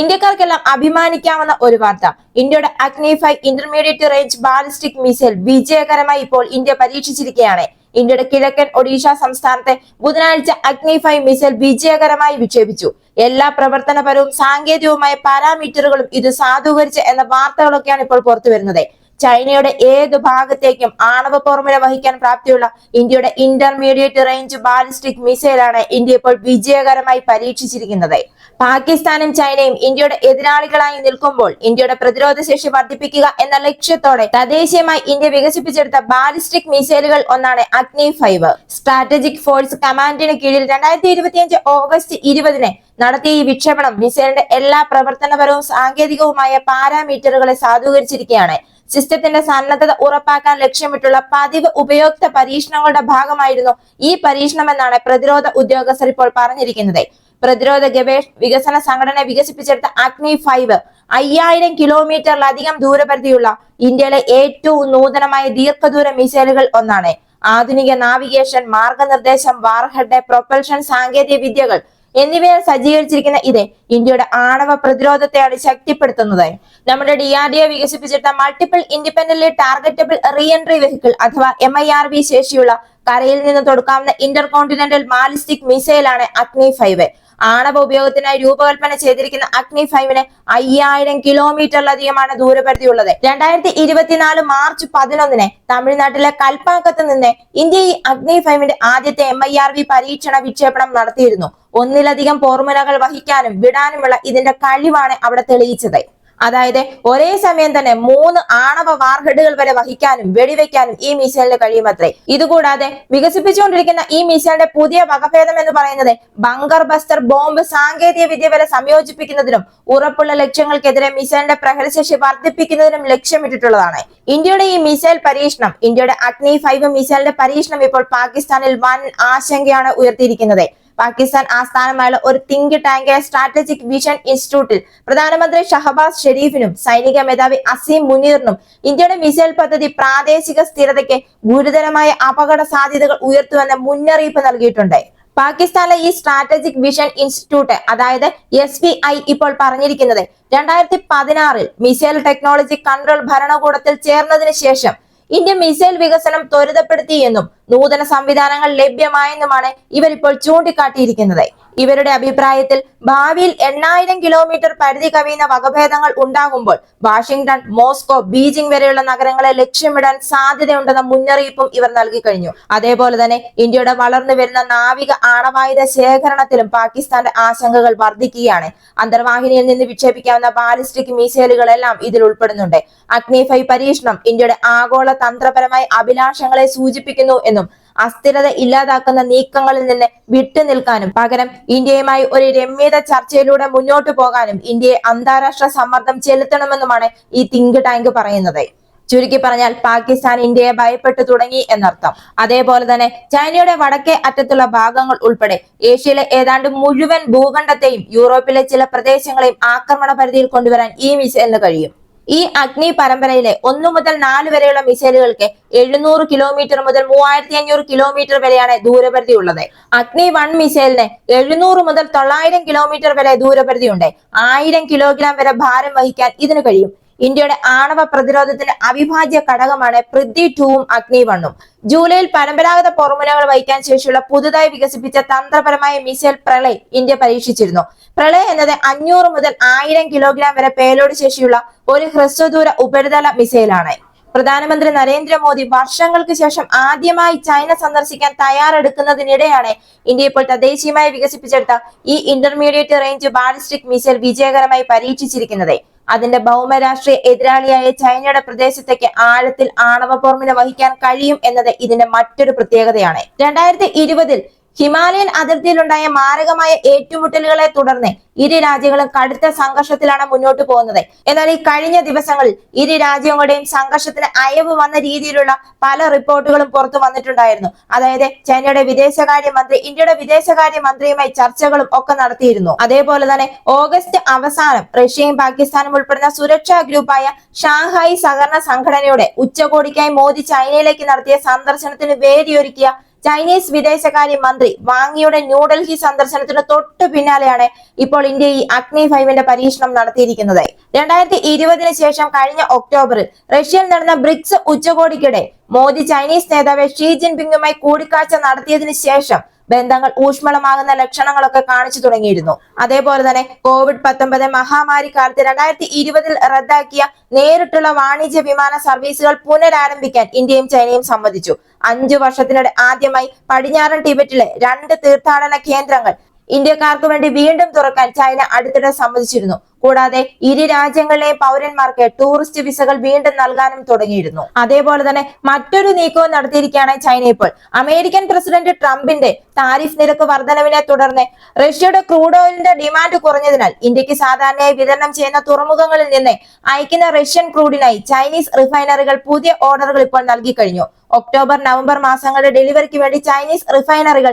ഇന്ത്യക്കാർക്കെല്ലാം അഭിമാനിക്കാവുന്ന ഒരു വാർത്ത. ഇന്ത്യയുടെ അഗ്നി ഇന്റർമീഡിയറ്റ് റേഞ്ച് ബാലിസ്റ്റിക് മിസൈൽ വിജയകരമായി ഇപ്പോൾ ഇന്ത്യ പരീക്ഷിച്ചിരിക്കുകയാണ്. ഇന്ത്യയുടെ കിഴക്കൻ ഒഡീഷ സംസ്ഥാനത്തെ ബുധനാഴ്ച അഗ്നി മിസൈൽ വിജയകരമായി വിക്ഷേപിച്ചു. എല്ലാ പ്രവർത്തനപരവും സാങ്കേതികവുമായ പാരാമീറ്ററുകളും ഇത് സാധൂകരിച്ച് എന്ന വാർത്തകളൊക്കെയാണ് ഇപ്പോൾ പുറത്തു വരുന്നത് ചൈനയുടെ ഏത് ഭാഗത്തേക്കും ആണവ പോർമുല വഹിക്കാൻ പ്രാപ്തിയുള്ള ഇന്ത്യയുടെ ഇന്റർമീഡിയറ്റ് റേഞ്ച് ബാലിസ്റ്റിക് മിസൈലാണ് ഇന്ത്യ ഇപ്പോൾ വിജയകരമായി പരീക്ഷിച്ചിരിക്കുന്നത്. പാകിസ്ഥാനും ചൈനയും ഇന്ത്യയുടെ എതിരാളികളായി നിൽക്കുമ്പോൾ ഇന്ത്യയുടെ പ്രതിരോധ ശേഷി വർദ്ധിപ്പിക്കുക എന്ന ലക്ഷ്യത്തോടെ തദ്ദേശീയമായി ഇന്ത്യ വികസിപ്പിച്ചെടുത്ത ബാലിസ്റ്റിക് മിസൈലുകൾ ഒന്നാണ് അഗ്നി ഫൈവ്. സ്ട്രാറ്റജിക് ഫോഴ്സ് കമാൻഡിന് കീഴിൽ രണ്ടായിരത്തി ഇരുപത്തിയഞ്ച് ഓഗസ്റ്റ് ഇരുപതിന് നടത്തിയ ഈ വിക്ഷേപണം മിസൈലിന്റെ എല്ലാ പ്രവർത്തനപരവും സാങ്കേതികവുമായ പാരാമീറ്ററുകളെ സാധൂകരിച്ചിരിക്കുകയാണ്. സിസ്റ്റത്തിന്റെ സന്നദ്ധത ഉറപ്പാക്കാൻ ലക്ഷ്യമിട്ടുള്ള പതിവ് ഉപയോക്ത പരീക്ഷണങ്ങളുടെ ഭാഗമായിരുന്നു ഈ പരീക്ഷണമെന്നാണ് പ്രതിരോധ ഉദ്യോഗസ്ഥർ ഇപ്പോൾ പറഞ്ഞിരിക്കുന്നത്. പ്രതിരോധ ഗവേഷ വികസന സംഘടന വികസിപ്പിച്ചെടുത്ത അഗ്നി ഫൈവ് അയ്യായിരം കിലോമീറ്ററിലധികം ദൂരപരിധിയുള്ള ഇന്ത്യയിലെ ഏറ്റവും നൂതനമായ ദീർഘദൂര മിസൈലുകൾ ഒന്നാണ്. ആധുനിക നാവിഗേഷൻ മാർഗനിർദ്ദേശം വാർഹഡ് പ്രൊപ്പൽഷൻ സാങ്കേതിക വിദ്യകൾ എന്നിവയെ സജ്ജീകരിച്ചിരിക്കുന്ന ഇത് ഇന്ത്യയുടെ ആണവ പ്രതിരോധത്തെയാണ് ശക്തിപ്പെടുത്തുന്നത്. നമ്മുടെ ഡി ആർ ഡി എ വികസിപ്പിച്ചെടുത്ത multiple independent targetable reentry vehicle അഥവാ എം ഐ ആർ വി ശേഷിയുള്ള കരയിൽ നിന്ന് തൊടുക്കാവുന്ന ഇന്റർ കോണ്ടിനെന്റൽ മാലിസ്റ്റിക് മിസൈലാണ് അഗ്നി ഫൈവ് ആണവ ഉപയോഗത്തിനായി രൂപകൽപ്പന ചെയ്തിരിക്കുന്ന അഗ്നി ഫൈവിന് അയ്യായിരം കിലോമീറ്ററിലധികമാണ് ദൂരപരിധി ഉള്ളത് രണ്ടായിരത്തി ഇരുപത്തിനാല് മാർച്ച് പതിനൊന്നിന് തമിഴ്നാട്ടിലെ കൽപ്പാക്കത്ത് നിന്ന് ഇന്ത്യ ഈ അഗ്നി ഫൈവിന്റെ ആദ്യത്തെ എം ഐ ആർ വി പരീക്ഷണ വിക്ഷേപണം നടത്തിയിരുന്നു. ഒന്നിലധികം പോർമുലകൾ വഹിക്കാനും വിടാനുമുള്ള ഇതിന്റെ കഴിവാണ് അവിടെ തെളിയിച്ചത്. അതായത് ഒരേ സമയം തന്നെ മൂന്ന് ആണവ വാർഹെഡുകൾ വരെ വഹിക്കാനും വെടിവെക്കാനും ഈ മിസൈലിന് കഴിയുമത്രേ. ഇതുകൂടാതെ വികസിപ്പിച്ചുകൊണ്ടിരിക്കുന്ന ഈ മിസൈലിന്റെ പുതിയ വകഭേദം എന്ന് പറയുന്നത് ബങ്കർ ബസ്റ്റർ ബോംബ് സാങ്കേതിക വിദ്യ വരെ സംയോജിപ്പിക്കുന്നതിനും ഉറപ്പുള്ള ലക്ഷ്യങ്ങൾക്കെതിരെ മിസൈലിന്റെ പ്രഹരശേഷി വർദ്ധിപ്പിക്കുന്നതിനും ലക്ഷ്യമിട്ടിട്ടുള്ളതാണ്. ഇന്ത്യയുടെ ഈ മിസൈൽ പരീക്ഷണം ഇന്ത്യയുടെ അഗ്നി ഫൈവ് മിസൈലിന്റെ പരീക്ഷണം ഇപ്പോൾ പാകിസ്ഥാനിൽ വൻ ആശങ്കയാണ് ഉയർത്തിയിരിക്കുന്നത്. പാകിസ്ഥാൻ ആസ്ഥാനമായുള്ള ഒരു തിങ്ക് ടാങ്ക് സ്ട്രാറ്റജിക് വിഷൻ ഇൻസ്റ്റിറ്റ്യൂട്ടിൽ പ്രധാനമന്ത്രി ഷഹബാസ് ഷെരീഫിനും സൈനിക മേധാവി അസീം മുനീറിനും ഇന്ത്യയുടെ മിസൈൽ പദ്ധതി പ്രാദേശിക സ്ഥിരതയ്ക്ക് ഗുരുതരമായ അപകട സാധ്യതകൾ ഉയർത്തുമെന്ന മുന്നറിയിപ്പ് നൽകിയിട്ടുണ്ട്. പാകിസ്ഥാനിലെ ഈ സ്ട്രാറ്റജിക് വിഷൻ ഇൻസ്റ്റിറ്റ്യൂട്ട് അതായത് എസ് ബി ഐ ഇപ്പോൾ പറഞ്ഞിരിക്കുന്നത് രണ്ടായിരത്തി പതിനാറിൽ മിസൈൽ ടെക്നോളജി കൺട്രോൾ ഭരണകൂടത്തിൽ ചേർന്നതിന് ശേഷം ഇന്ത്യ മിസൈൽ വികസനം ത്വരിതപ്പെടുത്തി എന്നും നൂതന സംവിധാനങ്ങൾ ലഭ്യമായെന്നുമാണ് ഇവരിപ്പോൾ ചൂണ്ടിക്കാട്ടിയിരിക്കുന്നത്. ഇവരുടെ അഭിപ്രായത്തിൽ ഭാവിയിൽ എണ്ണായിരം കിലോമീറ്റർ പരിധി കവിയുന്ന വകഭേദങ്ങൾ ഉണ്ടാകുമ്പോൾ വാഷിംഗ്ടൺ മോസ്കോ ബീജിംഗ് വരെയുള്ള നഗരങ്ങളെ ലക്ഷ്യമിടാൻ സാധ്യതയുണ്ടെന്ന മുന്നറിയിപ്പും ഇവർ നൽകി കഴിഞ്ഞു. അതേപോലെ തന്നെ ഇന്ത്യയുടെ വളർന്നു വരുന്ന നാവിക ആണവായുധ ശേഖരണത്തിലും പാകിസ്ഥാന്റെ ആശങ്കകൾ വർദ്ധിക്കുകയാണ് അന്തർവാഹിനിയിൽ നിന്ന് വിക്ഷേപിക്കാവുന്ന ബാലിസ്റ്റിക് മിസൈലുകളെല്ലാം ഇതിൽ ഉൾപ്പെടുന്നുണ്ട്. അഗ്നിഫൈ പരീക്ഷണം ഇന്ത്യയുടെ ആഗോള തന്ത്രപരമായ അഭിലാഷങ്ങളെ സൂചിപ്പിക്കുന്നു എന്നും അസ്ഥിരത ഇല്ലാതാക്കുന്ന നീക്കങ്ങളിൽ നിന്ന് വിട്ടുനിൽക്കാനും പകരം ഇന്ത്യയുമായി ഒരു രമ്യത ചർച്ചയിലൂടെ മുന്നോട്ടു പോകാനും ഇന്ത്യയെ അന്താരാഷ്ട്ര സമ്മർദ്ദം ചെലുത്തണമെന്നുമാണ് ഈ തിങ്ക് ടാങ്ക് പറയുന്നത്. ചുരുക്കി പറഞ്ഞാൽ പാകിസ്ഥാൻ ഇന്ത്യയെ ഭയപ്പെട്ടു തുടങ്ങി എന്നർത്ഥം. അതേപോലെ തന്നെ ചൈനയുടെ വടക്കേ അറ്റത്തുള്ള ഭാഗങ്ങൾ ഉൾപ്പെടെ ഏഷ്യയിലെ ഏതാണ്ട് മുഴുവൻ ഭൂഖണ്ഡത്തെയും യൂറോപ്പിലെ ചില പ്രദേശങ്ങളെയും ആക്രമണ പരിധിയിൽ കൊണ്ടുവരാൻ ഈ മിസൈലിന് കഴിയും. ഈ അഗ്നി പരമ്പരയിലെ ഒന്നു മുതൽ നാല് വരെയുള്ള മിസൈലുകൾക്ക് എഴുന്നൂറ് കിലോമീറ്റർ മുതൽ മൂവായിരത്തി അഞ്ഞൂറ് കിലോമീറ്റർ വരെയാണ് ദൂരപരിധി ഉള്ളത്. അഗ്നി വൺ മിസൈലിന് എഴുന്നൂറ് മുതൽ തൊള്ളായിരം കിലോമീറ്റർ വരെ ദൂരപരിധി ഉണ്ട് ആയിരം കിലോഗ്രാം വരെ ഭാരം വഹിക്കാൻ ഇതിന് കഴിയും. ഇന്ത്യയുടെ ആണവ പ്രതിരോധത്തിന്റെ അവിഭാജ്യ ഘടകമാണ് പൃഥ്വി ടൂവും അഗ്നി വണ്ണും ജൂലൈയിൽ പരമ്പരാഗത ഫോർമുലകൾ വഹിക്കാൻ ശേഷിയുള്ള പുതുതായി വികസിപ്പിച്ച തന്ത്രപരമായ മിസൈൽ പ്രളയ് ഇന്ത്യ പരീക്ഷിച്ചിരുന്നു. പ്രളയ് എന്നത് അഞ്ഞൂറ് മുതൽ ആയിരം കിലോഗ്രാം വരെ പേലോട് ശേഷിയുള്ള ഒരു ഹ്രസ്വദൂര ഉപരിതല മിസൈലാണ്. പ്രധാനമന്ത്രി നരേന്ദ്രമോദി വർഷങ്ങൾക്ക് ശേഷം ആദ്യമായി ചൈന സന്ദർശിക്കാൻ തയ്യാറെടുക്കുന്നതിനിടെയാണ് ഇന്ത്യ ഇപ്പോൾ തദ്ദേശീയമായി വികസിപ്പിച്ചെടുത്ത ഈ ഇന്റർമീഡിയറ്റ് റേഞ്ച് ബാലിസ്റ്റിക് മിസൈൽ വിജയകരമായി പരീക്ഷിച്ചിരിക്കുന്നത്. അതിന്റെ ഭൗമരാഷ്ട്രീയ എതിരാളിയായ ചൈനയുടെ പ്രദേശത്തേക്ക് ആഴത്തിൽ ആണവ പോർമിന വഹിക്കാൻ കഴിയും എന്നത് ഇതിന്റെ മറ്റൊരു പ്രത്യേകതയാണ്. രണ്ടായിരത്തി ഇരുപതിൽ ഹിമാലയൻ അതിർത്തിയിലുണ്ടായ മാരകമായ ഏറ്റുമുട്ടലുകളെ തുടർന്ന് ഇരു രാജ്യങ്ങളും കടുത്ത സംഘർഷത്തിലാണ് മുന്നോട്ട് പോകുന്നത്. എന്നാൽ ഈ കഴിഞ്ഞ ദിവസങ്ങളിൽ ഇരു രാജ്യങ്ങളുടെയും സംഘർഷത്തിന് അയവ് വന്ന രീതിയിലുള്ള പല റിപ്പോർട്ടുകളും പുറത്തു വന്നിട്ടുണ്ടായിരുന്നു. അതായത് ചൈനയുടെ വിദേശകാര്യ മന്ത്രി ഇന്ത്യയുടെ വിദേശകാര്യ മന്ത്രിയുമായി ചർച്ചകളും ഒക്കെ നടത്തിയിരുന്നു. അതേപോലെ തന്നെ ഓഗസ്റ്റ് അവസാനം റഷ്യയും പാകിസ്ഥാനും ഉൾപ്പെടുന്ന സുരക്ഷാ ഗ്രൂപ്പായ ഷാങ്ഹായ് സഹകരണ സംഘടനയുടെ ഉച്ചകോടിക്കായി മോദി ചൈനയിലേക്ക് നടത്തിയ സന്ദർശനത്തിന് വേദിയൊരുക്കിയ ചൈനീസ് വിദേശകാര്യ മന്ത്രി വാങ്ങിയുടെ ന്യൂഡൽഹി സന്ദർശനത്തിന് തൊട്ടു പിന്നാലെയാണ് ഇപ്പോൾ ഇന്ത്യ ഈ അഗ്നി ഫൈവിന്റെ പരീക്ഷണം നടത്തിയിരിക്കുന്നത്. രണ്ടായിരത്തി ഇരുപതിന് ശേഷം കഴിഞ്ഞ ഒക്ടോബറിൽ റഷ്യയിൽ നടന്ന ബ്രിക്സ് ഉച്ചകോടിക്കിടെ മോദി ചൈനീസ് നേതാവ് ഷീ ജിൻപിങ്ങുമായി കൂടിക്കാഴ്ച നടത്തിയതിന് ശേഷം ബന്ധങ്ങൾ ഊഷ്മളമാകുന്ന ലക്ഷണങ്ങളൊക്കെ കാണിച്ചു തുടങ്ങിയിരുന്നു. അതേപോലെ തന്നെ കോവിഡ് പത്തൊമ്പത് മഹാമാരി കാലത്ത് രണ്ടായിരത്തി ഇരുപതിൽ റദ്ദാക്കിയ നേരിട്ടുള്ള വാണിജ്യ വിമാന സർവീസുകൾ പുനരാരംഭിക്കാൻ ഇന്ത്യയും ചൈനയും സമ്മതിച്ചു. അഞ്ചു വർഷത്തിനിടെ ആദ്യമായി പടിഞ്ഞാറൻ ടിബറ്റിലെ രണ്ട് തീർത്ഥാടന കേന്ദ്രങ്ങൾ ഇന്ത്യക്കാർക്ക് വേണ്ടി വീണ്ടും തുറക്കാൻ ചൈന അടുത്തിടെ സമ്മതിച്ചിരുന്നു. കൂടാതെ ഇരു രാജ്യങ്ങളിലെ പൗരന്മാർക്ക് ടൂറിസ്റ്റ് വിസകൾ വീണ്ടും നൽകാനും തുടങ്ങിയിരുന്നു. അതേപോലെ തന്നെ മറ്റൊരു നീക്കവും നടത്തിയിരിക്കുകയാണ് ചൈന ഇപ്പോൾ. അമേരിക്കൻ പ്രസിഡന്റ് ട്രംപിന്റെ താരിഫ് നിരക്ക് വർധനവിനെ തുടർന്ന് റഷ്യയുടെ ക്രൂഡ് ഓയിലിന്റെ ഡിമാൻഡ് കുറഞ്ഞതിനാൽ ഇന്ത്യയ്ക്ക് സാധാരണയായി വിതരണം ചെയ്യുന്ന തുറമുഖങ്ങളിൽ നിന്ന് അയക്കുന്ന റഷ്യൻ ക്രൂഡിനായി ചൈനീസ് റിഫൈനറികൾ പുതിയ ഓർഡറുകൾ ഇപ്പോൾ നൽകി കഴിഞ്ഞു. ഒക്ടോബർ നവംബർ മാസങ്ങളുടെ ഡെലിവറിക്ക് വേണ്ടി ചൈനീസ് റിഫൈനറികൾ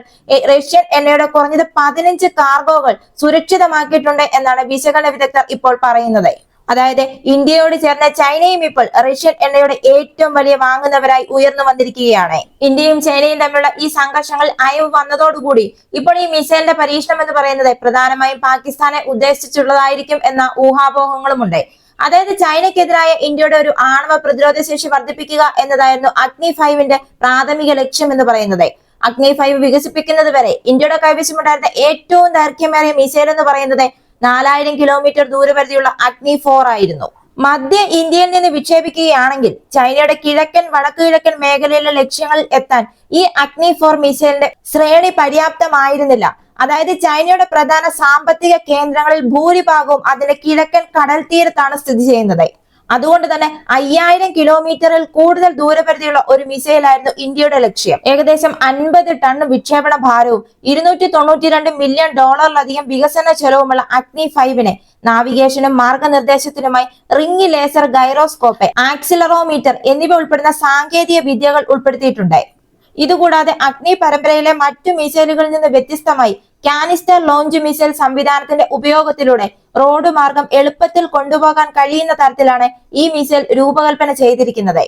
റഷ്യൻ എണ്ണയുടെ കുറഞ്ഞത് പതിനഞ്ച് കാർഗോകൾ സുരക്ഷിതമാക്കിയിട്ടുണ്ട് എന്നാണ് വിശകലന വിദഗ്ധർ ഇപ്പോൾ പറയുന്നത്. അതായത് ഇന്ത്യയോട് ചേർന്ന ചൈനയും ഇപ്പോൾ റഷ്യൻ എണ്ണയുടെ ഏറ്റവും വലിയ വാങ്ങുന്നവരായി ഉയർന്നു വന്നിരിക്കുകയാണ്. ഇന്ത്യയും ചൈനയും തമ്മിലുള്ള ഈ സംഘർഷങ്ങൾ അയവ് വന്നതോടുകൂടി ഇപ്പോൾ ഈ മിസൈലിന്റെ പരീക്ഷണം എന്ന് പറയുന്നത് പ്രധാനമായും പാകിസ്ഥാനെ ഉദ്ദേശിച്ചുള്ളതായിരിക്കും എന്ന ഊഹാപോഹങ്ങളുമുണ്ട്. അതായത് ചൈനയ്ക്കെതിരായ ഇന്ത്യയുടെ ഒരു ആണവ പ്രതിരോധ ശേഷി വർദ്ധിപ്പിക്കുക എന്നതായിരുന്നു അഗ്നി ഫൈവിന്റെ പ്രാഥമിക ലക്ഷ്യം എന്ന് പറയുന്നത്. അഗ്നി ഫൈവ് വികസിപ്പിക്കുന്നത് വരെ ഇന്ത്യയുടെ കൈവശമുണ്ടായിരുന്ന ഏറ്റവും ദൈർഘ്യമേറിയ മിസൈൽ എന്ന് പറയുന്നത് നാലായിരം കിലോമീറ്റർ ദൂരപരിധിയുള്ള അഗ്നി ഫോർ ആയിരുന്നു. മധ്യ ഇന്ത്യയിൽ നിന്ന് വിക്ഷേപിക്കുകയാണെങ്കിൽ ചൈനയുടെ കിഴക്കൻ വടക്കു കിഴക്കൻ മേഖലയിലെ ലക്ഷ്യങ്ങളിൽ എത്താൻ ഈ അഗ്നി ഫോർ മിസൈലിന്റെ ശ്രേണി പര്യാപ്തമായിരുന്നില്ല. അതായത് ചൈനയുടെ പ്രധാന സാമ്പത്തിക കേന്ദ്രങ്ങളിൽ ഭൂരിഭാഗവും അതിന്റെ കിഴക്കൻ കടൽ തീരത്താണ് സ്ഥിതി ചെയ്യുന്നത്. അതുകൊണ്ട് തന്നെ അയ്യായിരം കിലോമീറ്ററിൽ കൂടുതൽ ദൂരപരിധിയുള്ള ഒരു മിസൈലായിരുന്നു ഇന്ത്യയുടെ ലക്ഷ്യം. ഏകദേശം അൻപത് ടൺ വിക്ഷേപണ ഭാരവും ഇരുന്നൂറ്റി തൊണ്ണൂറ്റി രണ്ട് മില്യൺ ഡോളറിലധികം വികസന ചെലവുമുള്ള അഗ്നി ഫൈവിനെ നാവിഗേഷനും മാർഗനിർദ്ദേശത്തിനുമായി റിംഗ് ലേസർ ഗൈറോസ്കോപ്പ് ആക്സിലറോമീറ്റർ എന്നിവ ഉൾപ്പെടുന്ന സാങ്കേതിക വിദ്യകൾ ഉൾപ്പെടുത്തിയിട്ടുണ്ട് ഇതുകൂടാതെ അഗ്നി പരമ്പരയിലെ മറ്റു മിസൈലുകളിൽ നിന്ന് വ്യത്യസ്തമായി കാനിസ്റ്റർ ലോഞ്ച് മിസൈൽ സംവിധാനത്തിന്റെ ഉപയോഗത്തിലൂടെ റോഡ് മാർഗം എളുപ്പത്തിൽ കൊണ്ടുപോകാൻ കഴിയുന്ന തരത്തിലാണ് ഈ മിസൈൽ രൂപകൽപ്പന ചെയ്തിരിക്കുന്നത്.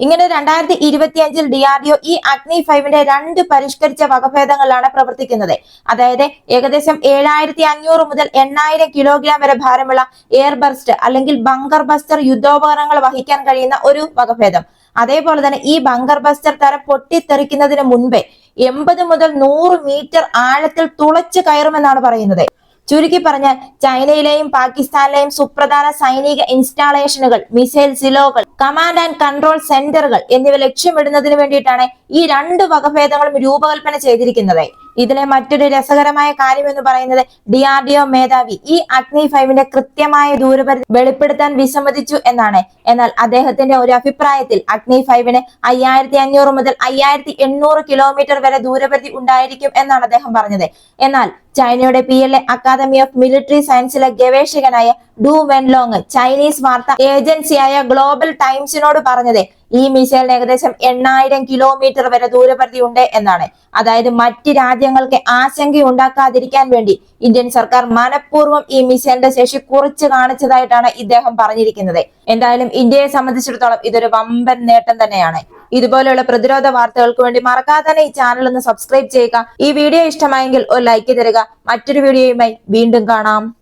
ഇങ്ങനെ രണ്ടായിരത്തി ഇരുപത്തി അഞ്ചിൽ ഡി ആർ ഈ അഗ്നി ഫൈവിന്റെ രണ്ട് പരിഷ്കരിച്ച വകഭേദങ്ങളിലാണ് പ്രവർത്തിക്കുന്നത്. അതായത് ഏകദേശം ഏഴായിരത്തി അഞ്ഞൂറ് മുതൽ എണ്ണായിരം കിലോഗ്രാം വരെ ഭാരമുള്ള എയർ ബർസ്റ്റ് അല്ലെങ്കിൽ ബങ്കർ ബസ്റ്റർ യുദ്ധോപകരണങ്ങൾ വഹിക്കാൻ കഴിയുന്ന ഒരു വകഭേദം. അതേപോലെ തന്നെ ഈ ബങ്കർ ബസ്റ്റർ തരം പൊട്ടിത്തെറിക്കുന്നതിന് മുൻപേ എൺപത് മുതൽ നൂറ് മീറ്റർ ആഴത്തിൽ തുളച്ചു കയറുമെന്നാണ് പറയുന്നത്. ചുരുക്കി പറഞ്ഞാൽ ചൈനയിലെയും പാകിസ്ഥാനിലെയും സുപ്രധാന സൈനിക ഇൻസ്റ്റാളേഷനുകൾ മിസൈൽ സിലോകൾ കമാൻഡ് ആൻഡ് കൺട്രോൾ സെന്ററുകൾ എന്നിവ ലക്ഷ്യമിടുന്നതിന് വേണ്ടിയിട്ടാണ് ഈ രണ്ട് വകഭേദങ്ങളും രൂപകൽപ്പന ചെയ്തിരിക്കുന്നത്. ഇതിലെ മറ്റൊരു രസകരമായ കാര്യം എന്ന് പറയുന്നത് ഡി ആർ ഡി ഒ മേധാവി ഈ അഗ്നി ഫൈവിന്റെ കൃത്യമായ ദൂരപരിധി വെളിപ്പെടുത്താൻ വിസമ്മതിച്ചു എന്നാണ്. എന്നാൽ അദ്ദേഹത്തിന്റെ ഒരു അഭിപ്രായത്തിൽ അഗ്നി ഫൈവിന് അയ്യായിരത്തി അഞ്ഞൂറ് മുതൽ അയ്യായിരത്തി എണ്ണൂറ് കിലോമീറ്റർ വരെ ദൂരപരിധി ഉണ്ടായിരിക്കും എന്നാണ് അദ്ദേഹം പറഞ്ഞത്. എന്നാൽ ചൈനയുടെ P L A academy of military സയൻസിലെ ഗവേഷകനായ ഡു വെൻലോങ് ചൈനീസ് വാർത്താ ഏജൻസിയായ ഗ്ലോബൽ ടൈംസിനോട് പറഞ്ഞത് ഈ മിസൈലിന് ഏകദേശം എണ്ണായിരം കിലോമീറ്റർ വരെ ദൂരപരിധി ഉണ്ട് എന്നാണ്. അതായത് മറ്റ് രാജ്യങ്ങൾക്ക് ആശങ്ക ഉണ്ടാക്കാതിരിക്കാൻ വേണ്ടി ഇന്ത്യൻ സർക്കാർ മനഃപൂർവം ഈ മിസൈലിന്റെ ശേഷി കുറച്ച് കാണിച്ചതായിട്ടാണ് ഇദ്ദേഹം പറഞ്ഞിരിക്കുന്നത്. എന്തായാലും ഇന്ത്യയെ സംബന്ധിച്ചിടത്തോളം ഇതൊരു വമ്പൻ നേട്ടം തന്നെയാണ്. ഇതുപോലെയുള്ള പ്രതിരോധ വാർത്തകൾക്ക് വേണ്ടി മറക്കാതെ തന്നെ ഈ ചാനൽ ഒന്ന് സബ്സ്ക്രൈബ് ചെയ്യുക. ഈ വീഡിയോ ഇഷ്ടമായെങ്കിൽ ഒരു ലൈക്ക് തരിക. മറ്റൊരു വീഡിയോയുമായി വീണ്ടും കാണാം.